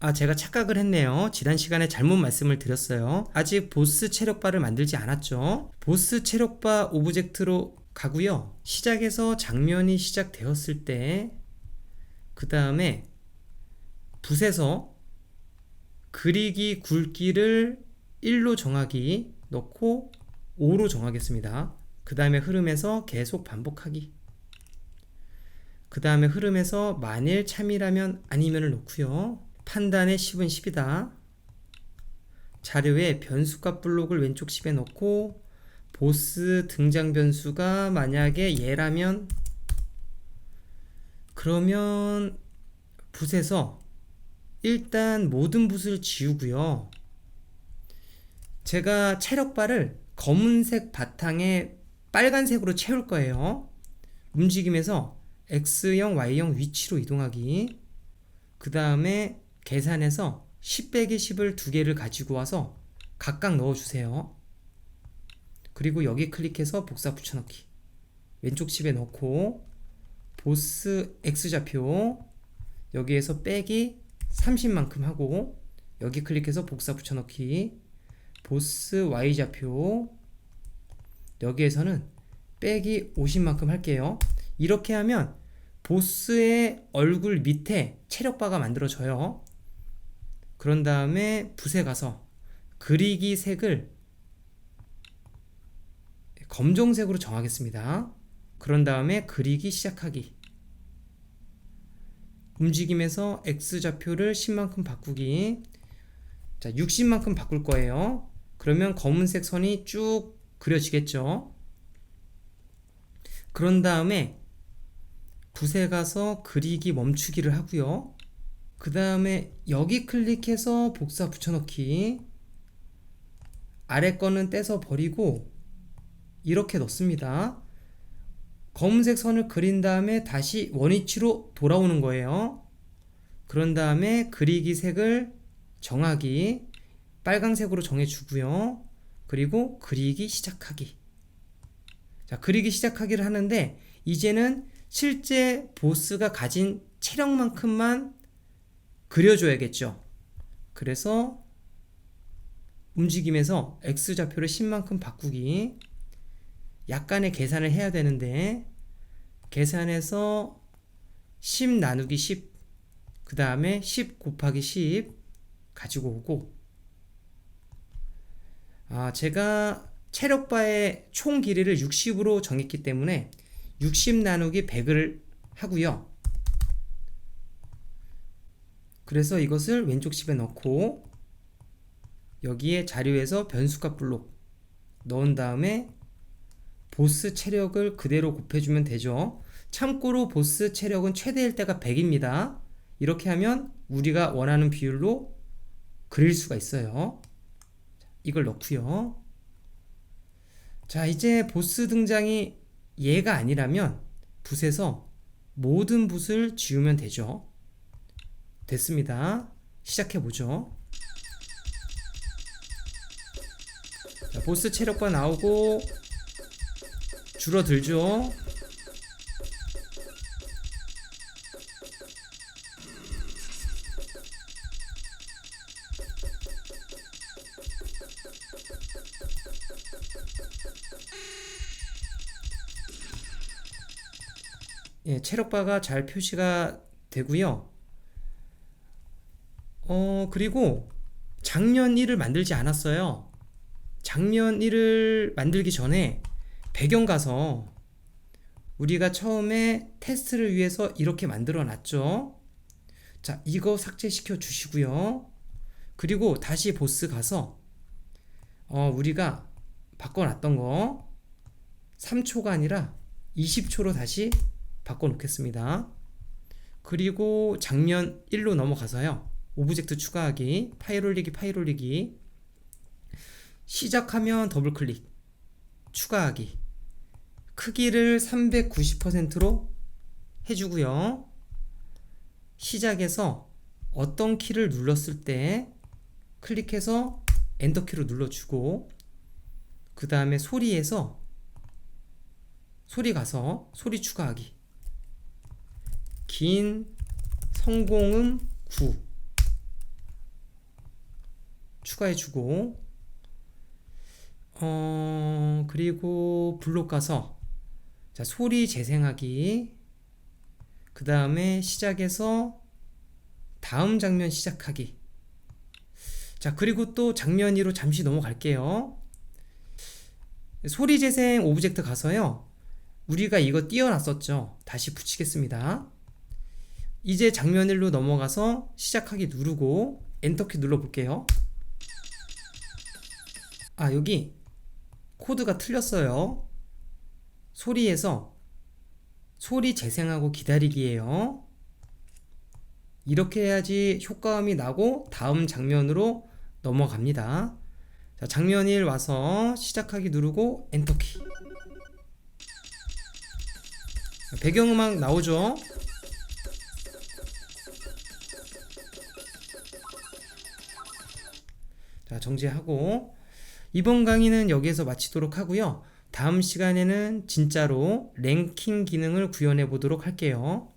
아, 제가 착각을 했네요. 지난 시간에 잘못 말씀을 드렸어요. 아직 보스 체력바를 만들지 않았죠. 보스 체력바 오브젝트로 가고요. 시작에서 장면이 시작되었을 때, 그 다음에 붓에서 그리기 굵기를 1로 정하기 넣고 5로 정하겠습니다. 그 다음에 흐름에서 계속 반복하기. 그 다음에 흐름에서 만일 참이라면 아니면을 놓고요. 판단의 10은 10이다. 자료에 변수값 블록을 왼쪽 10에 넣고 보스 등장 변수가 만약에 얘라면 그러면 붓에서 일단 모든 붓을 지우고요. 제가 체력바를 검은색 바탕에 빨간색으로 채울 거예요. 움직임에서 X형, Y형 위치로 이동하기. 그 다음에 계산해서 10 빼기 10을 두 개를 가지고 와서 각각 넣어주세요. 그리고 여기 클릭해서 복사 붙여넣기. 왼쪽 10에 넣고 보스 X좌표 여기에서 빼기 30만큼 하고 여기 클릭해서 복사 붙여넣기 보스 Y좌표 여기에서는 빼기 50만큼 할게요. 이렇게 하면 보스의 얼굴 밑에 체력바가 만들어져요. 그런 다음에 붓에 가서 그리기 색을 검정색으로 정하겠습니다. 그런 다음에 그리기 시작하기. 움직임에서 X좌표를 10만큼 바꾸기. 자, 60만큼 바꿀 거예요. 그러면 검은색 선이 쭉 그려지겠죠. 그런 다음에 붓에 가서 그리기 멈추기를 하고요. 그 다음에 여기 클릭해서 복사 붙여넣기 아래 거는 떼서 버리고 이렇게 넣습니다. 검은색 선을 그린 다음에 다시 원위치로 돌아오는 거예요. 그런 다음에 그리기 색을 정하기 빨강색으로 정해주고요. 그리고 그리기 시작하기. 자, 그리기 시작하기를 하는데 이제는 실제 보스가 가진 체력만큼만 그려줘야겠죠. 그래서 움직임에서 X좌표를 10만큼 바꾸기. 약간의 계산을 해야 되는데 계산해서 10 나누기 10 그 다음에 10 곱하기 10 가지고 오고. 아 제가 체력바의 총 길이를 60으로 정했기 때문에 60 나누기 100을 하고요 그래서 이것을 왼쪽 10에 넣고 여기에 자료에서 변수값 블록 넣은 다음에 보스 체력을 그대로 곱해주면 되죠. 참고로 보스 체력은 최대일 때가 100입니다. 이렇게 하면 우리가 원하는 비율로 그릴 수가 있어요. 이걸 넣고요. 자, 이제 보스 등장이 얘가 아니라면 붓에서 모든 붓을 지우면 되죠. 됐습니다. 시작해 보죠. 자, 보스 체력과 나오고 줄어들죠. 예, 체력바가 잘 표시가 되고요. 어, 그리고 작년 1을 만들지 않았어요. 작년 1을 만들기 전에 배경 가서 우리가 처음에 테스트를 위해서 이렇게 만들어 놨죠. 자, 이거 삭제시켜 주시고요. 그리고 다시 보스 가서 어, 우리가 바꿔 놨던 거 3초가 아니라 20초로 다시 바꿔 놓겠습니다. 그리고 작년 1로 넘어가서요. 오브젝트 추가하기, 파일 올리기, 파일 올리기. 시작하면 더블 클릭, 추가하기. 크기를 390%로 해주고요. 시작에서 어떤 키를 눌렀을 때 클릭해서 엔터키로 눌러주고 그 다음에 소리에서 소리 가서 소리 추가하기 긴 성공음 9 추가해주고 어 그리고 블록 가서 자 소리 재생하기 그 다음에 시작해서 다음 장면 시작하기. 자 그리고 또 장면 2로 잠시 넘어갈게요. 소리 재생 오브젝트 가서요 우리가 이거 띄워놨었죠. 다시 붙이겠습니다. 이제 장면 1로 넘어가서 시작하기 누르고 엔터키 눌러볼게요 아 여기 코드가 틀렸어요. 소리에서 소리 재생하고 기다리기예요. 이렇게 해야지 효과음이 나고 다음 장면으로 넘어갑니다. 자, 장면 1 와서 시작하기 누르고 엔터키. 배경음악 나오죠? 자 정지하고 이번 강의는 여기에서 마치도록 하고요. 다음 시간에는 진짜로 랭킹 기능을 구현해 보도록 할게요